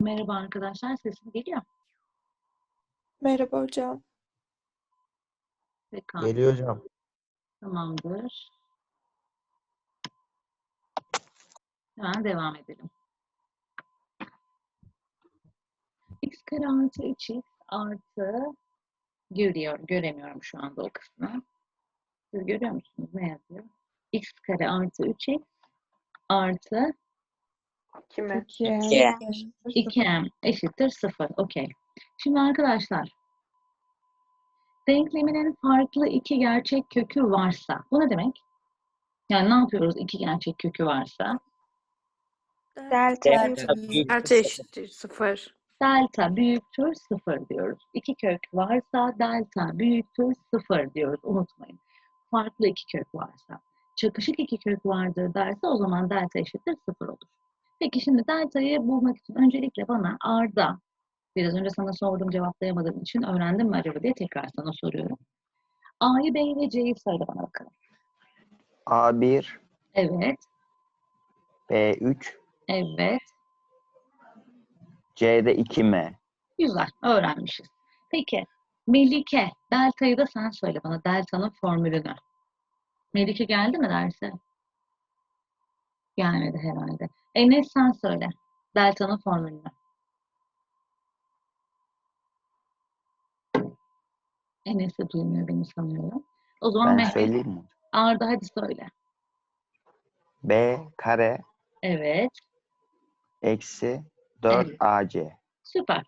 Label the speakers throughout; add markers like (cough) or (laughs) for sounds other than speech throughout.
Speaker 1: Merhaba arkadaşlar, sesim geliyor.
Speaker 2: Merhaba hocam.
Speaker 1: Pekala,
Speaker 3: Geliyor hocam.
Speaker 1: tamamdır. Hemen devam edelim. x kare artı 3x artı görüyor, göremiyorum şu anda o kısmı. Siz görüyor musunuz? Ne yazıyor? x kare artı 3x artı
Speaker 4: Kime?
Speaker 2: İki.
Speaker 1: 2m eşittir 0. Okey. Şimdi arkadaşlar denkleminin farklı iki gerçek kökü varsa bu ne demek? Yani ne yapıyoruz iki gerçek kökü varsa?
Speaker 4: Delta.
Speaker 3: Delta
Speaker 4: eşittir sıfır.
Speaker 1: Delta büyüktür 0 diyoruz. İki kök varsa delta büyüktür 0 diyoruz. Unutmayın. Farklı iki kök varsa. Çakışık iki kök vardır derse o zaman delta eşittir 0 olur. Peki şimdi delta'yı bulmak için öncelikle bana Arda, biraz önce sana sordum cevaplayamadığım için öğrendim mi acaba diye tekrar sana soruyorum. A'yı, B'yi ve C'yi söyle bana bakalım.
Speaker 3: A1,
Speaker 1: Evet,
Speaker 3: B3,
Speaker 1: evet.
Speaker 3: C'de 2M.
Speaker 1: Güzel, öğrenmişiz. Peki, Melike, delta'yı da sen söyle bana, delta'nın formülünü. Melike geldi mi derse? Gelmedi herhalde. Enes sen söyle, delta'nın formülünü. Enes de duymuyor beni sanıyorum. O zaman
Speaker 3: Ben
Speaker 1: Mehmet,
Speaker 3: söyleyeyim mi?
Speaker 1: Arda hadi söyle.
Speaker 3: B kare
Speaker 1: Evet,
Speaker 3: eksi 4
Speaker 1: Evet.
Speaker 3: AC.
Speaker 1: süper.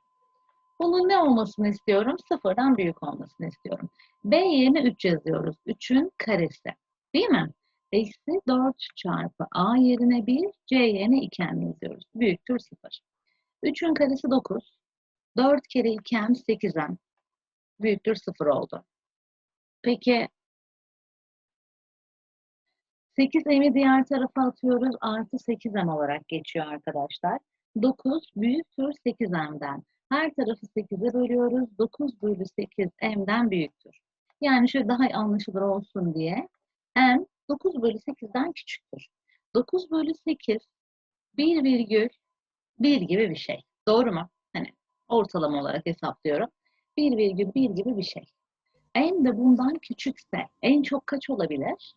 Speaker 1: Bunun ne olmasını istiyorum? Sıfırdan büyük olmasını istiyorum. B yerine 3 yazıyoruz. 3'ün karesi. Değil mi? Eksi 4 çarpı A yerine 1, C yerine 2M yazıyoruz. Büyüktür 0. 3'ün karesi 9. 4 kere 2M 8M. Büyüktür 0 oldu. Peki 8M'i diğer tarafa atıyoruz. Artı 8M olarak geçiyor arkadaşlar. 9 büyüktür 8M'den. Her tarafı 8'e bölüyoruz. 9 bölü 8 M'den büyüktür. Yani şöyle daha anlaşılır olsun diye M 9 bölü 8'den küçüktür. 9 bölü 8 1 virgül 1 gibi bir şey. Doğru mu? Hani ortalama olarak hesaplıyorum. 1 virgül 1 gibi bir şey. M de bundan küçükse en çok kaç olabilir?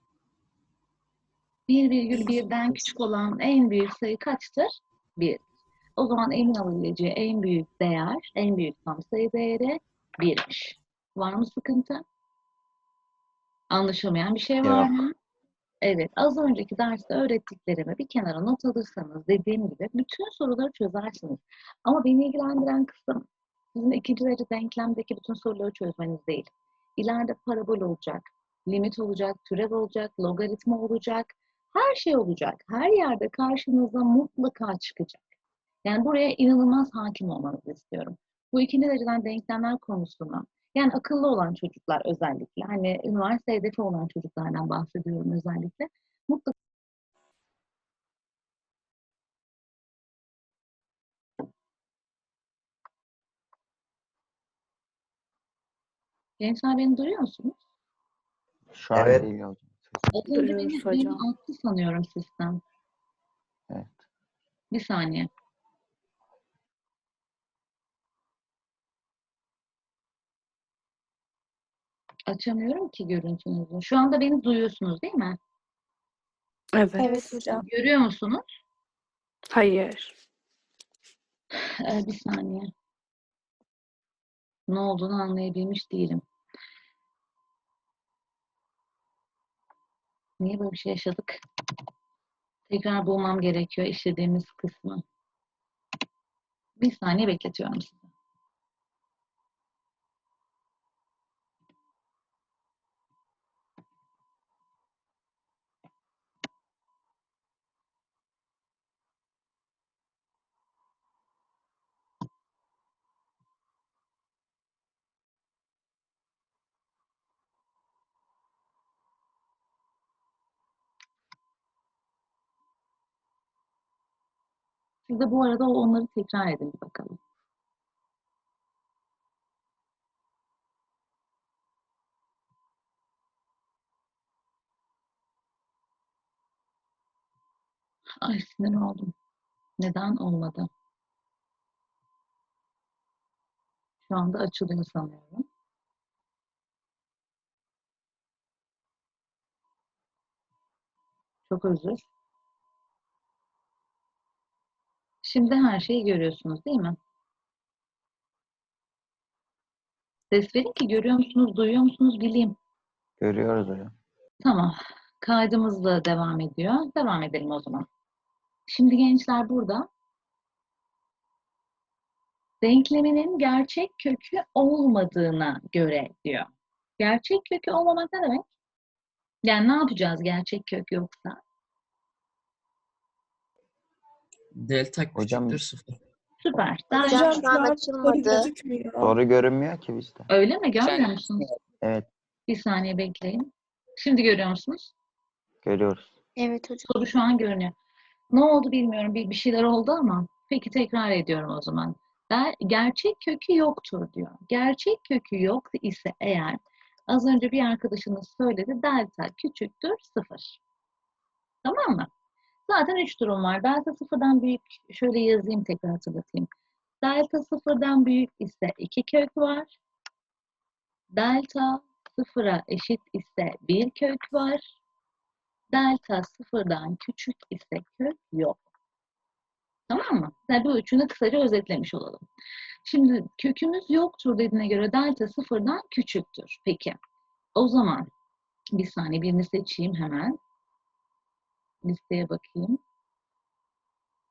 Speaker 1: 1,1'den küçük olan en büyük sayı kaçtır? 1. O zaman emin alabileceği en büyük değer, en büyük tam sayı değeri 1'miş. Var mı sıkıntı? Anlaşılmayan bir şey var
Speaker 3: Yok.
Speaker 1: mı? Evet, az önceki derste öğrettiklerimi bir kenara not alırsanız dediğim gibi bütün soruları çözersiniz. Ama beni ilgilendiren kısım sizin ikinci derece denklemdeki bütün soruları çözmeniz değil. İleride parabol olacak, limit olacak, türev olacak, logaritma olacak, her şey olacak. Her yerde karşınıza mutlaka çıkacak. Yani buraya inanılmaz hakim olmanızı istiyorum. Bu ikinci dereceden denklemler konusunu, yani akıllı olan çocuklar özellikle, hani üniversite hedefi olan çocuklardan bahsediyorum özellikle, mutlaka Gençler beni duyuyor musunuz?
Speaker 3: Şu an Evet. hocam.
Speaker 1: Az önce beni,
Speaker 4: Duyuyoruz
Speaker 1: beni
Speaker 4: hocam.
Speaker 1: attı sanıyorum sistem.
Speaker 3: Evet.
Speaker 1: Bir saniye. Açamıyorum ki görüntünüzü. Şu anda beni duyuyorsunuz değil mi?
Speaker 4: Evet.
Speaker 2: Evet hocam.
Speaker 1: Görüyor musunuz?
Speaker 4: Hayır.
Speaker 1: Ee, bir saniye. Ne olduğunu anlayabilmiş değilim. Niye böyle bir şey yaşadık? Tekrar bulmam gerekiyor işlediğimiz kısmı. Bir saniye bekletiyorum sizi. Siz de bu arada onları tekrar edin bakalım. Ay sinir oldum. Neden olmadı? Şu anda açılıyor sanıyorum. Çok özür. Şimdi her şeyi görüyorsunuz değil mi? Ses verin ki görüyor musunuz, duyuyor musunuz bileyim.
Speaker 3: Görüyoruz hocam.
Speaker 1: Tamam. Kaydımız da devam ediyor. Devam edelim o zaman. Şimdi gençler burada denkleminin gerçek kökü olmadığına göre diyor. Gerçek kökü olmamak ne demek? Yani ne yapacağız gerçek kök yoksa?
Speaker 5: Delta
Speaker 3: Hocam-
Speaker 5: küçüktür sıfır.
Speaker 1: Süper. Daha
Speaker 2: Hocam
Speaker 6: şu an açılmadı.
Speaker 3: Soru görünmüyor ki bizde.
Speaker 1: öyle mi? Görmüyor musunuz?
Speaker 3: Evet,
Speaker 1: Bir saniye bekleyin. Şimdi görüyor musunuz?
Speaker 3: görüyoruz.
Speaker 6: Evet hocam.
Speaker 1: Soru şu an görünüyor. Ne oldu bilmiyorum. Bir, bir şeyler oldu ama. Peki tekrar ediyorum o zaman. Der, gerçek kökü yoktur diyor. Gerçek kökü yok ise eğer az önce bir arkadaşınız söyledi delta küçüktür sıfır. Tamam mı? Zaten üç durum var. Delta sıfırdan büyük şöyle yazayım tekrar hatırlatayım. Delta sıfırdan büyük ise iki kök var. Delta sıfıra eşit ise bir kök var. Delta sıfırdan küçük ise kök yok. Tamam mı? Yani bu üçünü kısaca özetlemiş olalım. Şimdi kökümüz yoktur dediğine göre delta sıfırdan küçüktür. Peki. O zaman bir saniye birini seçeyim hemen. Listeye bakayım.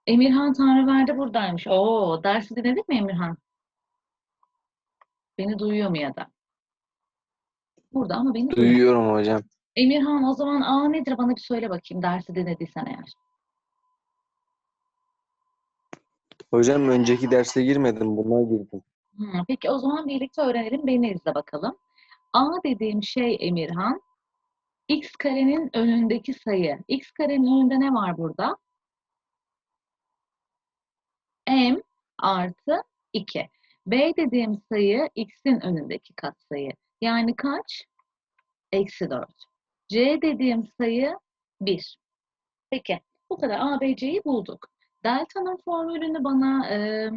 Speaker 1: Emirhan Tanrıverdi buradaymış. Oo, dersi dinledik mi Emirhan? Beni duyuyor mu ya da? Burada ama beni duyuyor.
Speaker 7: Duyuyorum hocam.
Speaker 1: Emirhan o zaman A nedir bana bir söyle bakayım dersi dinlediysen eğer.
Speaker 7: Hocam önceki derse girmedim, buna girdim.
Speaker 1: Hı, peki o zaman birlikte öğrenelim. Beni izle bakalım. A dediğim şey Emirhan, x karenin önündeki sayı. x karenin önünde ne var burada? m artı 2. b dediğim sayı x'in önündeki katsayı. Yani kaç? Eksi 4. c dediğim sayı 1. Peki bu kadar A, B, C'yi bulduk. Delta'nın formülünü bana e,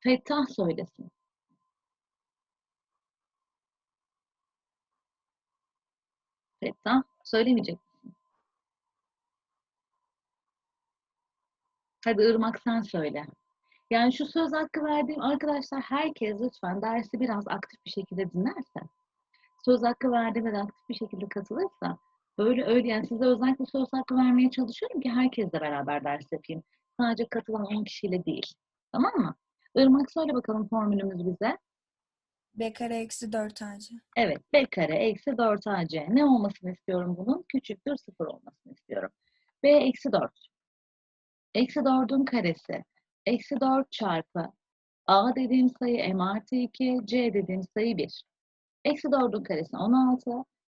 Speaker 1: Fettah söylesin. Fettah söylemeyecek misin? Hadi Irmak sen söyle. Yani şu söz hakkı verdiğim arkadaşlar herkes lütfen dersi biraz aktif bir şekilde dinlerse, söz hakkı verdiğime de aktif bir şekilde katılırsa, böyle öyle yani size özellikle söz hakkı vermeye çalışıyorum ki herkesle beraber ders yapayım. Sadece katılan 10 kişiyle değil. Tamam mı? Irmak söyle bakalım formülümüz bize.
Speaker 8: B kare eksi 4 AC.
Speaker 1: Evet, b kare eksi 4ac. Ne olmasını istiyorum bunun? Küçüktür 0 olmasını istiyorum. b eksi 4. Eksi 4'ün karesi. Eksi 4 çarpı a dediğim sayı m artı 2, c dediğim sayı 1. Eksi 4'ün karesi 16.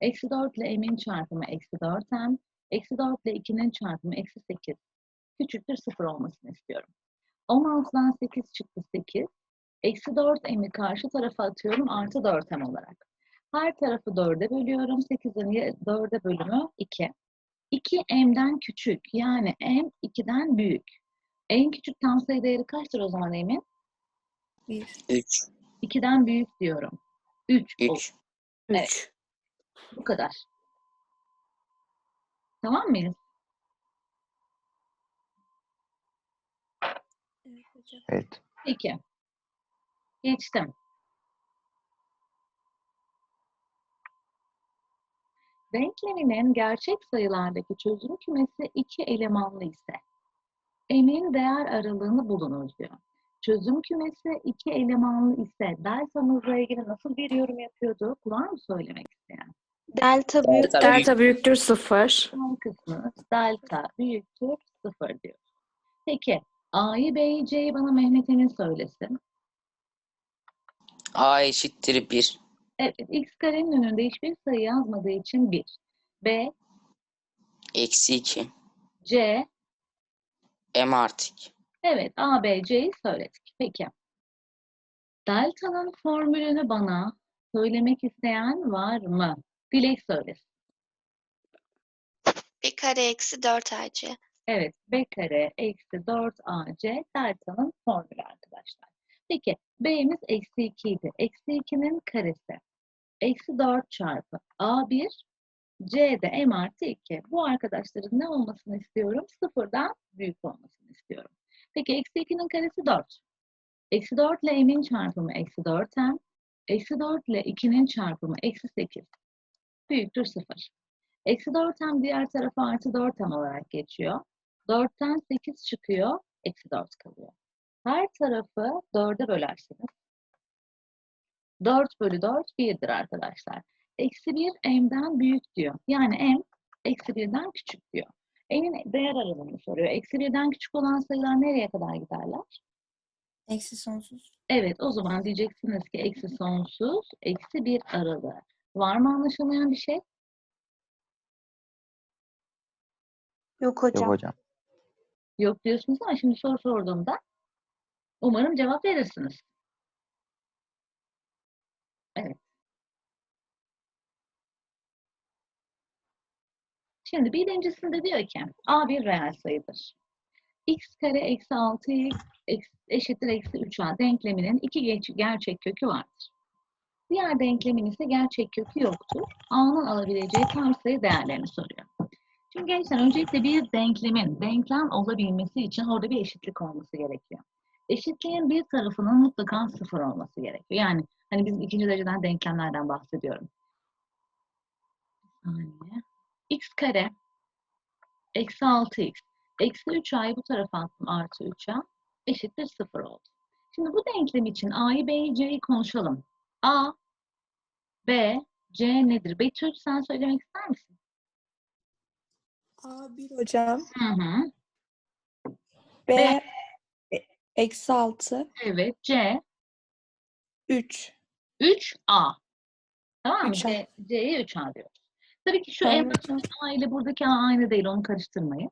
Speaker 1: Eksi 4 ile m'in çarpımı eksi 4m. Eksi 4 ile 2'nin çarpımı eksi 8. Küçüktür 0 olmasını istiyorum. 16'dan 8 çıktı 8. Eksi 4m'i karşı tarafa atıyorum artı 4m olarak. Her tarafı 4'e bölüyorum. 8'in 4'e bölümü 2. 2m'den küçük yani m 2'den büyük. En küçük tam sayı değeri kaçtır o zaman m'in?
Speaker 8: 1.
Speaker 7: 3.
Speaker 1: 2'den büyük diyorum. 3.
Speaker 7: 3.
Speaker 4: 3.
Speaker 1: Bu kadar. Tamam mıyız?
Speaker 8: Evet hocam.
Speaker 3: Evet.
Speaker 1: Peki. Geçtim. Denkleminin gerçek sayılardaki çözüm kümesi iki elemanlı ise m'in değer aralığını bulunuz diyor. Çözüm kümesi iki elemanlı ise deltamızla ilgili nasıl bir yorum yapıyordu? Var mı söylemek isteyen?
Speaker 6: Delta büyük.
Speaker 5: Delta büyük.
Speaker 4: Delta büyüktür 0.
Speaker 1: Son kısmı delta büyüktür sıfır diyor. Peki A'yı B'yi C'yi bana Mehmet Emin söylesin.
Speaker 9: A eşittir 1.
Speaker 1: Evet, x karenin önünde hiçbir sayı yazmadığı için 1. B,
Speaker 9: Eksi 2.
Speaker 1: C,
Speaker 9: M artı 2.
Speaker 1: evet A, B, C'yi söyledik. Peki. Delta'nın formülünü bana söylemek isteyen var mı? Dilek söylesin.
Speaker 6: B kare eksi 4 AC.
Speaker 1: Evet, B kare eksi 4 AC delta'nın formülü arkadaşlar. Peki B'miz eksi 2 idi. Eksi 2'nin karesi. Eksi 4 çarpı A1 C'de M artı 2. Bu arkadaşların ne olmasını istiyorum? Sıfırdan büyük olmasını istiyorum. Peki eksi 2'nin karesi 4. Eksi 4 ile M'in çarpımı eksi 4M. Eksi 4 ile 2'nin çarpımı eksi 8. Büyüktür 0. Eksi 4M diğer tarafa artı 4M olarak geçiyor. 4'ten 8 çıkıyor. Eksi 4 kalıyor. Her tarafı 4'e bölersiniz. 4 bölü 4 1'dir arkadaşlar. Eksi 1 m'den büyük diyor. Yani m eksi 1'den küçük diyor. M'in değer aralığını soruyor. Eksi 1'den küçük olan sayılar nereye kadar giderler?
Speaker 8: Eksi sonsuz.
Speaker 1: Evet o zaman diyeceksiniz ki eksi sonsuz, eksi 1 aralığı. Var mı anlaşılmayan bir şey?
Speaker 2: Yok
Speaker 3: Yok
Speaker 2: hocam.
Speaker 3: hocam.
Speaker 1: Yok diyorsunuz ama şimdi soru sorduğumda umarım cevap verirsiniz. Evet. Şimdi birincisinde diyor ki A bir reel sayıdır. x kare eksi 6x eks- eşittir eksi 3a denkleminin iki gerçek kökü vardır. Diğer denklemin ise gerçek kökü yoktur. A'nın alabileceği tam sayı değerlerini soruyor. Şimdi gençler öncelikle bir denklemin denklem olabilmesi için orada bir eşitlik olması gerekiyor. Eşitliğin bir tarafının mutlaka sıfır olması gerekiyor. Yani hani biz ikinci dereceden denklemlerden bahsediyorum. Saniye. x kare eksi 6x eksi 3a'yı bu tarafa attım artı 3a eşittir 0 oldu. Şimdi bu denklem için a'yı b'yi c'yi konuşalım. a, b, c nedir? Betül sen söylemek ister misin?
Speaker 2: A1 hocam.
Speaker 1: Hı hı.
Speaker 2: B
Speaker 1: B.
Speaker 2: e- eksi 6.
Speaker 1: Evet c
Speaker 2: 3.
Speaker 1: 3a. Tamam mı?
Speaker 2: 3A.
Speaker 1: C, C'ye 3a diyoruz. Tabii ki şu
Speaker 2: Tamam
Speaker 1: en
Speaker 2: hocam.
Speaker 1: A ile buradaki A aynı değil, onu karıştırmayın.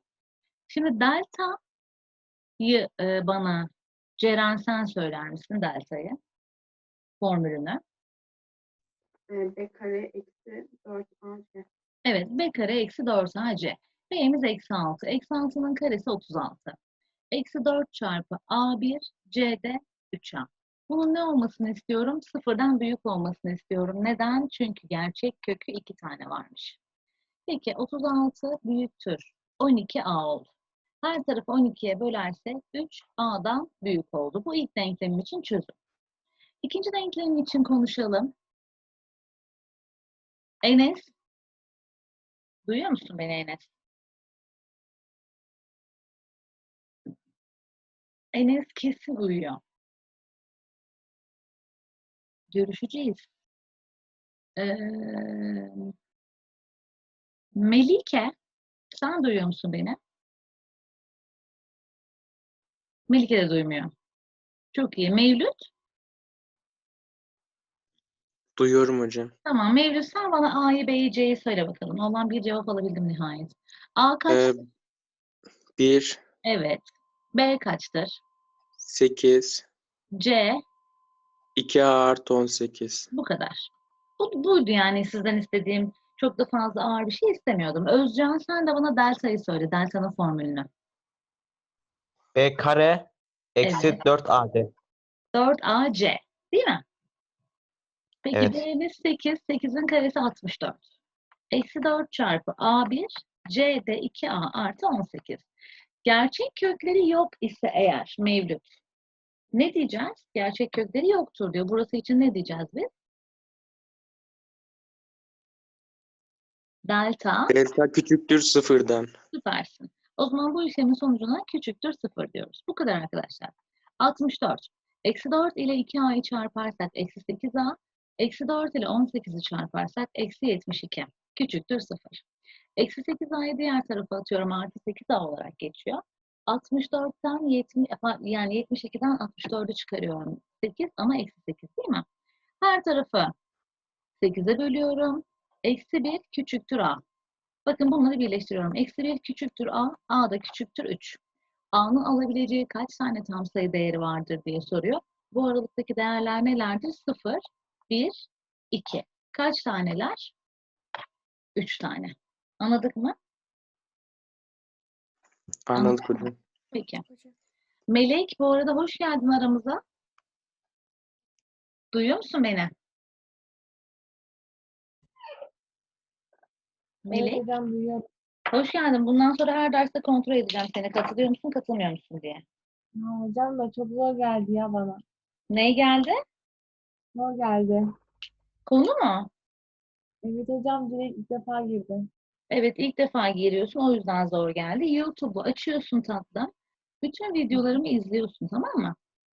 Speaker 1: Şimdi delta'yı e, bana Ceren sen söyler misin delta'yı? Formülünü.
Speaker 10: b kare eksi 4 ac.
Speaker 1: Evet, b kare eksi 4ac. B'miz eksi 6. Eksi 6'nın karesi 36. Eksi 4 çarpı a1, c'de 3a. Bunun ne olmasını istiyorum? Sıfırdan büyük olmasını istiyorum. Neden? Çünkü gerçek kökü iki tane varmış. Peki 36 büyüktür. 12a oldu. Her tarafı 12'ye bölersek 3a'dan büyük oldu. Bu ilk denklem için çözüm. İkinci denklem için konuşalım. Enes. Duyuyor musun beni Enes? Enes kesin uyuyor. Görüşeceğiz. Ee, Melike, sen duyuyor musun beni? Melike de duymuyor. Çok iyi. Mevlüt?
Speaker 7: Duyuyorum hocam.
Speaker 1: Tamam. Mevlüt sen bana A'yı, B'yi, C'yi söyle bakalım. Olan bir cevap alabildim nihayet. A kaç?
Speaker 7: Ee, 1,
Speaker 1: Evet. B kaçtır?
Speaker 7: 8,
Speaker 1: C
Speaker 7: 2A artı 18.
Speaker 1: bu kadar. Bu, buydu yani sizden istediğim. Çok da fazla ağır bir şey istemiyordum. Özcan sen de bana delta'yı söyle. Delta'nın formülünü.
Speaker 11: B kare eksi
Speaker 1: Evet.
Speaker 11: 4AC.
Speaker 1: 4AC. Değil mi? Peki
Speaker 11: Evet.
Speaker 1: B'miz 8. 8'in karesi 64. Eksi 4 çarpı A1 C'de 2A artı 18. Gerçek kökleri yok ise eğer mevcut. Ne diyeceğiz? Gerçek kökleri yoktur diyor. Burası için ne diyeceğiz biz? Delta
Speaker 7: Delta küçüktür sıfırdan.
Speaker 1: Süpersin. O zaman bu işlemin sonucuna küçüktür 0 diyoruz. Bu kadar arkadaşlar. 64. Eksi 4 ile 2a'yı çarparsak eksi 8a. Eksi 4 ile 18'i çarparsak eksi 72. Küçüktür 0. Eksi 8a'yı diğer tarafa atıyorum. Artı 8a olarak geçiyor. 64'ten 70, yani 72'den 64'ü çıkarıyorum. 8 ama eksi 8 değil mi? Her tarafı 8'e bölüyorum. Eksi 1 küçüktür a. Bakın bunları birleştiriyorum. Eksi 1 küçüktür a, a da küçüktür 3. a'nın alabileceği kaç tane tam sayı değeri vardır diye soruyor. Bu aralıktaki değerler nelerdir? 0, 1, 2. Kaç taneler? 3 tane. Anladık mı?
Speaker 7: Anladık hocam.
Speaker 1: Peki. Melek bu arada hoş geldin aramıza. Duyuyor musun beni? Melek,
Speaker 10: hocam duyuyorum.
Speaker 1: hoş geldin. Bundan sonra her derste kontrol edeceğim seni. Katılıyor musun, katılmıyor musun diye.
Speaker 10: hocam da çok zor geldi ya bana.
Speaker 1: Ne geldi?
Speaker 10: Zor geldi.
Speaker 1: Konu mu?
Speaker 10: Evet hocam direkt ilk defa girdim.
Speaker 1: Evet, ilk defa giriyorsun. O yüzden zor geldi. YouTube'u açıyorsun tatlım. Bütün videolarımı izliyorsun, tamam mı?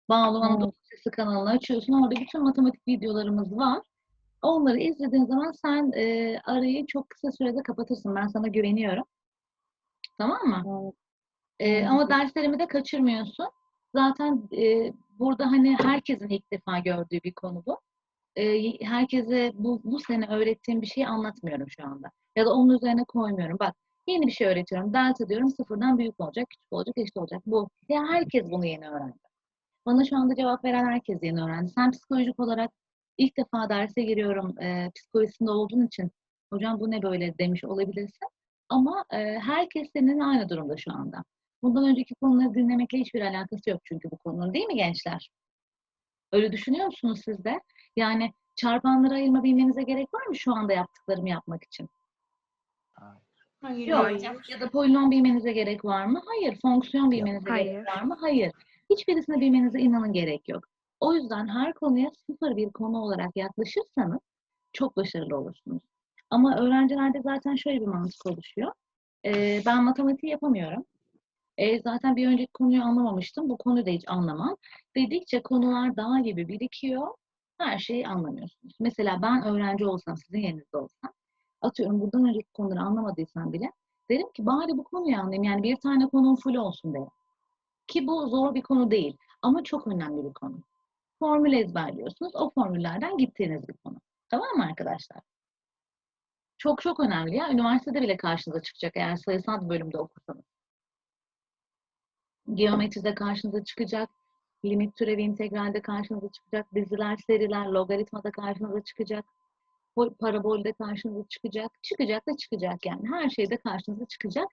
Speaker 1: Bağlı Anadolu Sesi kanalını açıyorsun. Orada bütün matematik videolarımız var. Onları izlediğin zaman sen e, arayı çok kısa sürede kapatırsın. Ben sana güveniyorum. Tamam mı?
Speaker 10: Evet.
Speaker 1: E, ama derslerimi de kaçırmıyorsun. Zaten e, burada hani herkesin ilk defa gördüğü bir konu bu. Herkese bu, bu sene öğrettiğim bir şeyi anlatmıyorum şu anda. Ya da onun üzerine koymuyorum. Bak yeni bir şey öğretiyorum. Delta diyorum sıfırdan büyük olacak, küçük olacak, eşit olacak. Bu. Ya herkes bunu yeni öğrendi. Bana şu anda cevap veren herkes yeni öğrendi. Sen psikolojik olarak ilk defa derse giriyorum e, psikolojisinde olduğun için hocam bu ne böyle demiş olabilirsin. Ama e, herkes seninle aynı durumda şu anda. Bundan önceki konuları dinlemekle hiçbir alakası yok çünkü bu konunun değil mi gençler? Öyle düşünüyor musunuz siz de? Yani çarpanları ayırma bilmenize gerek var mı şu anda yaptıklarımı yapmak için? Yok. Ya da polinom bilmenize gerek var mı? Hayır. Fonksiyon bilmenize
Speaker 4: Hayır.
Speaker 1: gerek var mı? Hayır. Hiçbirisini bilmenize inanın gerek yok. O yüzden her konuya sıfır bir konu olarak yaklaşırsanız çok başarılı olursunuz. Ama öğrencilerde zaten şöyle bir mantık oluşuyor. Ee, ben matematiği yapamıyorum. Ee, zaten bir önceki konuyu anlamamıştım. Bu konuyu da hiç anlamam. Dedikçe konular dağ gibi birikiyor. Her şeyi anlamıyorsunuz. Mesela ben öğrenci olsam, sizin yerinizde olsam, atıyorum buradan önceki konuları anlamadıysam bile derim ki bari bu konuyu anlayayım. Yani bir tane konum full olsun derim. Ki bu zor bir konu değil. Ama çok önemli bir konu. Formül ezberliyorsunuz. O formüllerden gittiğiniz bir konu. Tamam mı arkadaşlar? Çok çok önemli ya. Üniversitede bile karşınıza çıkacak eğer sayısal bölümde okursanız. Geometride karşınıza çıkacak. Limit türevi integralde karşınıza çıkacak. Diziler, seriler, logaritmada karşınıza çıkacak. Parabolde karşınıza çıkacak. Çıkacak da çıkacak yani. Her şeyde karşınıza çıkacak.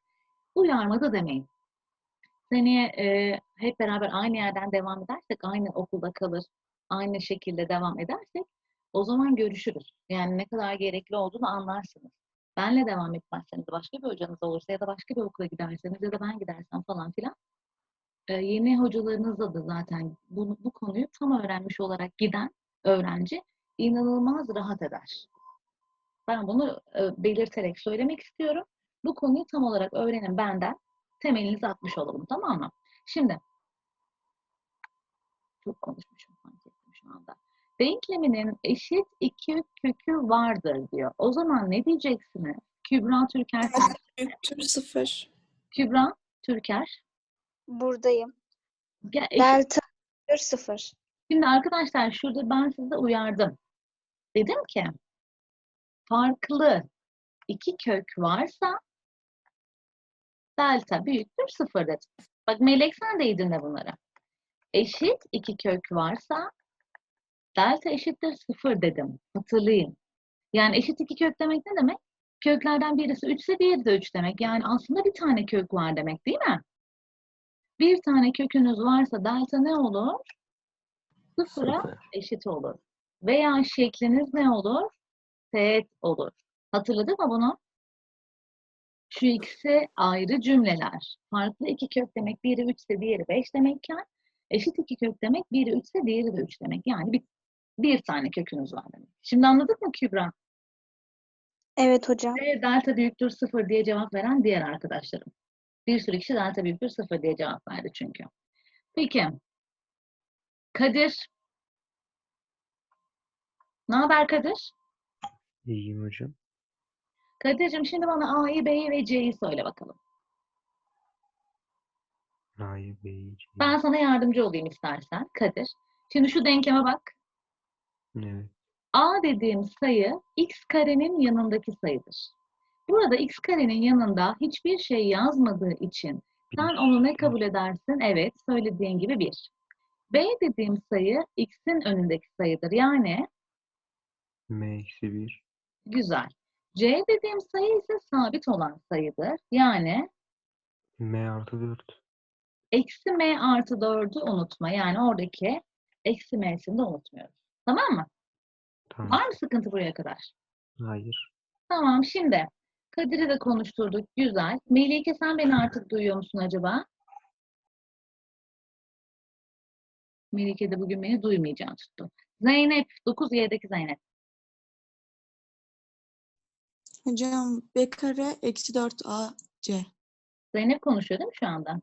Speaker 1: Uyarmadı demeyin. Seneye e, hep beraber aynı yerden devam edersek, aynı okulda kalır, aynı şekilde devam edersek o zaman görüşürüz. Yani ne kadar gerekli olduğunu anlarsınız. Benle devam etmezseniz, başka bir hocanız olursa ya da başka bir okula giderseniz ya da ben gidersem falan filan yeni hocalarınızla da zaten bunu, bu konuyu tam öğrenmiş olarak giden öğrenci inanılmaz rahat eder. Ben bunu belirterek söylemek istiyorum. Bu konuyu tam olarak öğrenin benden. Temelinizi atmış olalım tamam mı? Şimdi çok konuşmuşum fark ettim şu anda. Denkleminin eşit iki kökü vardır diyor. O zaman ne diyeceksiniz? Kübra Türker. Kübra Türker.
Speaker 6: Buradayım.
Speaker 1: Gel, eşit
Speaker 6: Delta 0.
Speaker 1: Şimdi arkadaşlar şurada ben size uyardım. Dedim ki farklı iki kök varsa delta büyüktür sıfır dedim. Bak Melek sen de iyi dinle bunları. Eşit iki kök varsa delta eşittir sıfır dedim. Hatırlayın. Yani eşit iki kök demek ne demek? Köklerden birisi 3 ise diğeri de 3 demek. Yani aslında bir tane kök var demek değil mi? Bir tane kökünüz varsa delta ne olur? Sıfıra
Speaker 3: Sıfır.
Speaker 1: eşit olur. Veya şekliniz ne olur? Teğet olur. Hatırladık mı bunu? Şu ikisi ayrı cümleler. Farklı iki kök demek biri 3 ise diğeri 5 demekken eşit iki kök demek biri 3 ise diğeri de 3 demek. Yani bir, bir tane kökünüz var demek. Şimdi anladık mı Kübra?
Speaker 6: Evet hocam.
Speaker 1: Ve delta büyüktür 0 diye cevap veren diğer arkadaşlarım. Bir sürü kişi delta büyüktür 0 diye cevap verdi çünkü. Peki. Kadir. Ne haber Kadir?
Speaker 7: İyiyim hocam.
Speaker 1: Kadir'cim şimdi bana A'yı, B'yi ve C'yi söyle bakalım.
Speaker 7: A'yı, B'yi, C'yi.
Speaker 1: Ben sana yardımcı olayım istersen Kadir. Şimdi şu denkleme bak.
Speaker 7: Evet.
Speaker 1: A dediğim sayı x karenin yanındaki sayıdır. Burada x karenin yanında hiçbir şey yazmadığı için sen onu ne kabul edersin? Evet, söylediğin gibi 1. B dediğim sayı x'in önündeki sayıdır. Yani
Speaker 7: M eksi 1.
Speaker 1: güzel. C dediğim sayı ise sabit olan sayıdır. Yani
Speaker 7: M artı 4.
Speaker 1: eksi m artı 4'ü unutma. Yani oradaki eksi m'sini de unutmuyoruz. Tamam mı?
Speaker 11: Tamam.
Speaker 1: Var mı sıkıntı buraya kadar?
Speaker 11: Hayır.
Speaker 1: Tamam şimdi. Kadir'i de konuşturduk. Güzel. Melike sen beni artık duyuyor musun acaba? Melike de bugün beni duymayacağını tuttu. Zeynep. 9Y'deki Zeynep.
Speaker 2: Hocam B kare eksi 4AC.
Speaker 1: Zeynep konuşuyor değil mi şu anda?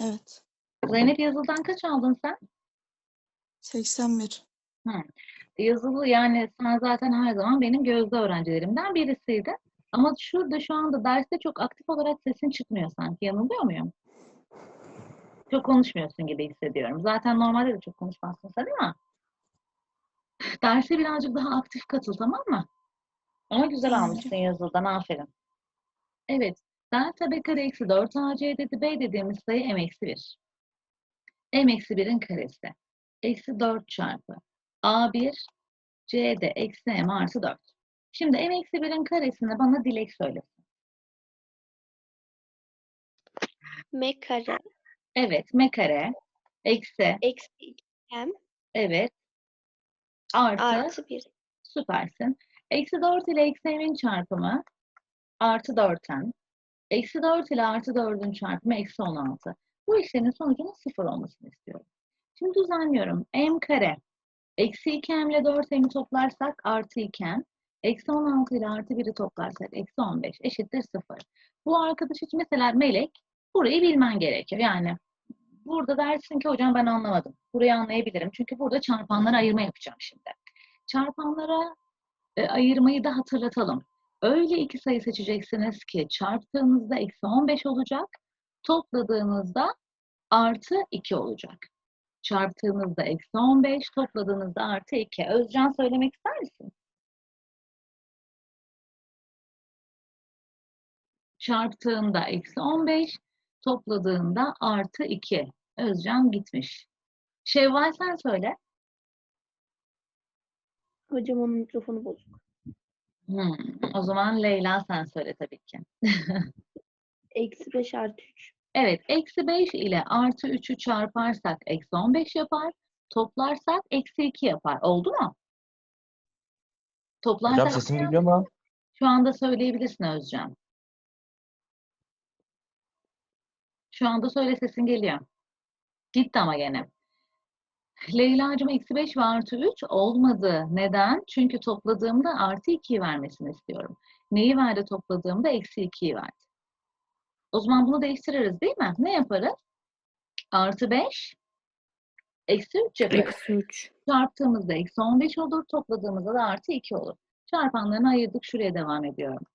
Speaker 2: Evet.
Speaker 1: Zeynep yazılıdan kaç aldın sen?
Speaker 2: 81.
Speaker 1: Yazılı yani sen zaten her zaman benim gözde öğrencilerimden birisiydin. Ama şurada şu anda derste çok aktif olarak sesin çıkmıyor sanki. Yanılıyor muyum? Çok konuşmuyorsun gibi hissediyorum. Zaten normalde de çok konuşmazsın sen ama derse birazcık daha aktif katıl tamam mı? Ama güzel almışsın yazıldan aferin. Evet. Delta B kare eksi 4 AC dedi. B dediğimiz sayı M eksi 1. M eksi 1'in karesi. Eksi 4 çarpı A1 C'de eksi M artı 4. Şimdi M eksi 1'in karesini bana Dilek söylesin.
Speaker 6: M kare
Speaker 1: Evet. M kare eksi
Speaker 6: eksi 2M
Speaker 1: evet artı,
Speaker 6: artı 1.
Speaker 1: süpersin. Eksi 4 ile eksi M'in çarpımı artı 4M. Eksi 4 ile artı 4'ün çarpımı eksi 16. Bu işlemin sonucunun 0 olmasını istiyorum. Şimdi düzenliyorum. M kare eksi 2M ile 4M'i toplarsak artı 2M. Eksi 16 ile artı 1'i toplarsak eksi 15 eşittir 0. Bu arkadaş için mesela Melek burayı bilmen gerekiyor. Yani burada dersin ki hocam ben anlamadım. Burayı anlayabilirim. Çünkü burada çarpanlara ayırma yapacağım şimdi. Çarpanlara e, ayırmayı da hatırlatalım. Öyle iki sayı seçeceksiniz ki çarptığınızda eksi 15 olacak, topladığınızda artı 2 olacak. Çarptığınızda eksi 15, topladığınızda artı 2. Özcan söylemek ister misin? Çarptığında eksi 15, topladığında artı 2. Özcan gitmiş. Şevval sen söyle.
Speaker 10: Hocam onun mikrofonu bozuk.
Speaker 1: Hmm, o zaman Leyla sen söyle tabii ki. (laughs)
Speaker 10: Eksi 5 artı 3.
Speaker 1: Evet, eksi 5 ile artı 3'ü çarparsak eksi 15 yapar. Toplarsak eksi 2 yapar. Oldu mu? Toplarsak
Speaker 11: Hocam sesim geliyor mu?
Speaker 1: şu anda söyleyebilirsin Özcan. Şu anda söyle sesin geliyor. Gitti ama gene. Leyla'cığım eksi 5 ve artı 3 olmadı. Neden? Çünkü topladığımda artı 2'yi vermesini istiyorum. Neyi verdi topladığımda? Eksi 2'yi verdi. O zaman bunu değiştiririz değil mi? Ne yaparız? Artı 5 eksi 3 yaparız.
Speaker 4: Eksi 3.
Speaker 1: Çarptığımızda eksi 15 olur. Topladığımızda da artı 2 olur. Çarpanlarını ayırdık. Şuraya devam ediyorum.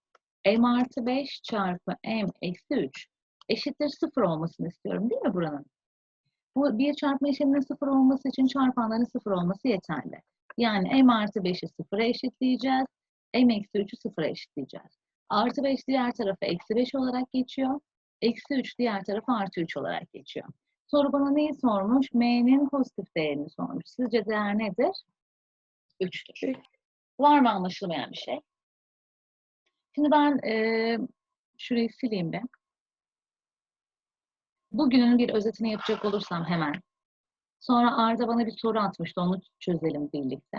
Speaker 1: M artı 5 çarpı M eksi 3 eşittir 0 olmasını istiyorum değil mi buranın? Bu bir çarpma işleminin 0 olması için çarpanların 0 olması yeterli. Yani M artı 5'i 0'a eşitleyeceğiz. M eksi 3'ü 0'a eşitleyeceğiz. Artı 5 diğer tarafa eksi 5 olarak geçiyor. Eksi 3 diğer tarafa artı 3 olarak geçiyor. Soru bana neyi sormuş? M'nin pozitif değerini sormuş. Sizce değer nedir? 3'tür. Var mı anlaşılmayan bir şey? Şimdi ben eee şurayı sileyim bir. Bugünün bir özetini yapacak olursam hemen. Sonra Arda bana bir soru atmıştı. Onu çözelim birlikte.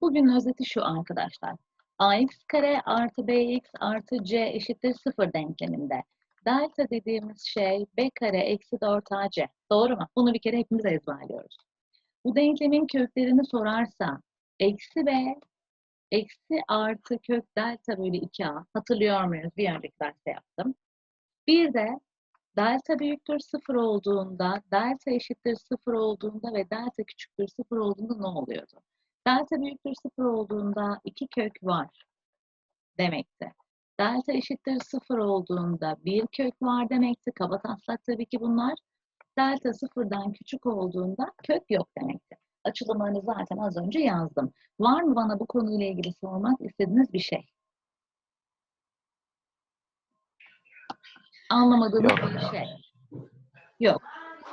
Speaker 1: Bugünün özeti şu arkadaşlar. ax kare artı bx artı c eşittir 0 denkleminde. Delta dediğimiz şey b kare eksi 4ac. Doğru mu? Bunu bir kere hepimiz ezberliyoruz. Bu denklemin köklerini sorarsa eksi b eksi artı kök delta bölü 2a. Hatırlıyor muyuz? Bir önceki derste yaptım. Bir de delta büyüktür 0 olduğunda, delta eşittir 0 olduğunda ve delta küçüktür 0 olduğunda ne oluyordu? Delta büyüktür 0 olduğunda iki kök var demekti. Delta eşittir 0 olduğunda bir kök var demekti. Kaba taslak tabii ki bunlar. Delta sıfırdan küçük olduğunda kök yok demekti. Açılımlarını zaten az önce yazdım. Var mı bana bu konuyla ilgili sormak istediğiniz bir şey? Anlamadığınız
Speaker 3: Yok.
Speaker 1: bir şey. Yok.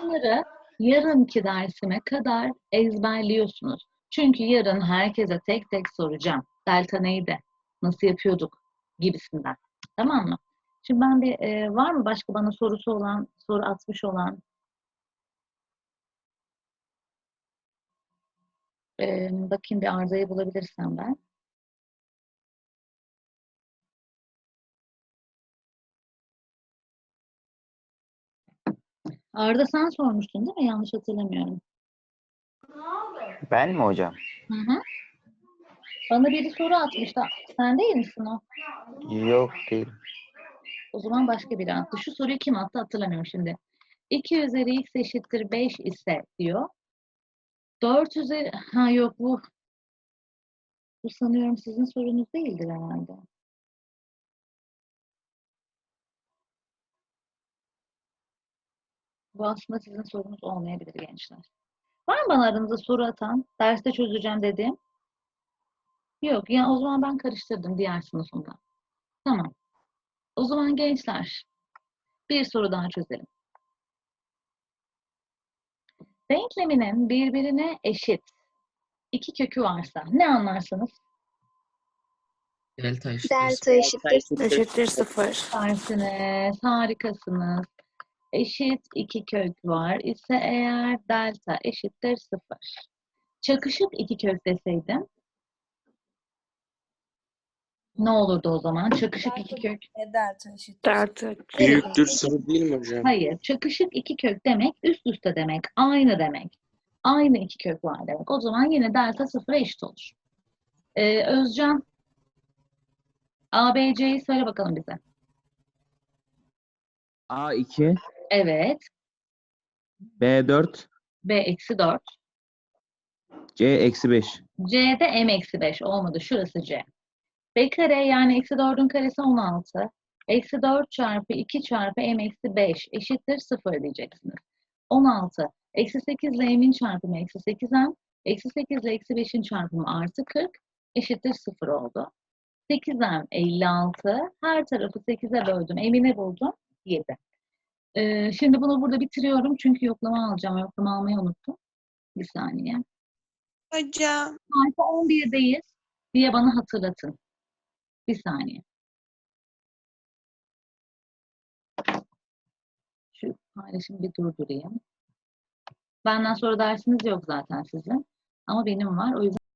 Speaker 1: Bunları yarınki dersime kadar ezberliyorsunuz. Çünkü yarın herkese tek tek soracağım. Delta neydi? Nasıl yapıyorduk? Gibisinden. Tamam mı? Şimdi ben bir e, var mı başka bana sorusu olan, soru atmış olan? Ee, bakayım bir Arda'yı bulabilirsem ben. Arda sen sormuştun değil mi? Yanlış hatırlamıyorum.
Speaker 3: Ben mi hocam?
Speaker 1: Hı hı. Bana biri soru atmıştı. Sen değil misin o?
Speaker 3: Yok değil.
Speaker 1: O zaman başka biri attı. Şu soruyu kim attı hatırlamıyorum şimdi. 2 üzeri x eşittir 5 ise diyor. 4 üzeri... Ha yok bu. Bu sanıyorum sizin sorunuz değildir herhalde. Bu aslında sizin sorunuz olmayabilir gençler. Var mı bana aranızda soru atan? Derste çözeceğim dediğim? Yok. Ya o zaman ben karıştırdım diğer sınıfımda. Tamam. O zaman gençler bir soru daha çözelim. Denkleminin birbirine eşit iki kökü varsa ne anlarsınız?
Speaker 5: Delta eşittir.
Speaker 6: Delta eşittir.
Speaker 4: Eşittir sıfır.
Speaker 1: Dersiniz, harikasınız. Eşit iki kök var ise eğer delta eşittir sıfır. Çakışık iki kök deseydim ne olurdu o zaman? Çakışık iki kök.
Speaker 8: Delta eşittir.
Speaker 4: Delta.
Speaker 7: Büyüktür sıfır değil mi hocam?
Speaker 1: Hayır, çakışık iki kök demek üst üste demek, aynı demek. Aynı iki kök var demek. O zaman yine delta sıfıra eşit olur. Ee, Özcan, ABC'yi söyle bakalım bize.
Speaker 11: A2,
Speaker 1: Evet,
Speaker 11: B4,
Speaker 1: B eksi 4.
Speaker 11: C eksi 5.
Speaker 1: C'de m eksi 5 olmadı. Şurası C. B kare yani eksi 4'ün karesi 16. Eksi 4 çarpı 2 çarpı m eksi 5 eşittir 0 diyeceksiniz. 16. Eksi 8 ile m'in çarpımı eksi 8m. Eksi 8 ile eksi 5'in çarpımı artı 40 eşittir 0 oldu. 8m 56. Her tarafı 8'e böldüm. M'ini buldum. 7. Ee, şimdi bunu burada bitiriyorum. Çünkü yoklama alacağım. Yoklama almayı unuttum. Bir saniye.
Speaker 2: Hocam.
Speaker 1: Sayfa 11'deyiz diye bana hatırlatın. Bir saniye. Şu paylaşımı bir durdurayım. Benden sonra dersiniz yok zaten sizin. Ama benim var. O yüzden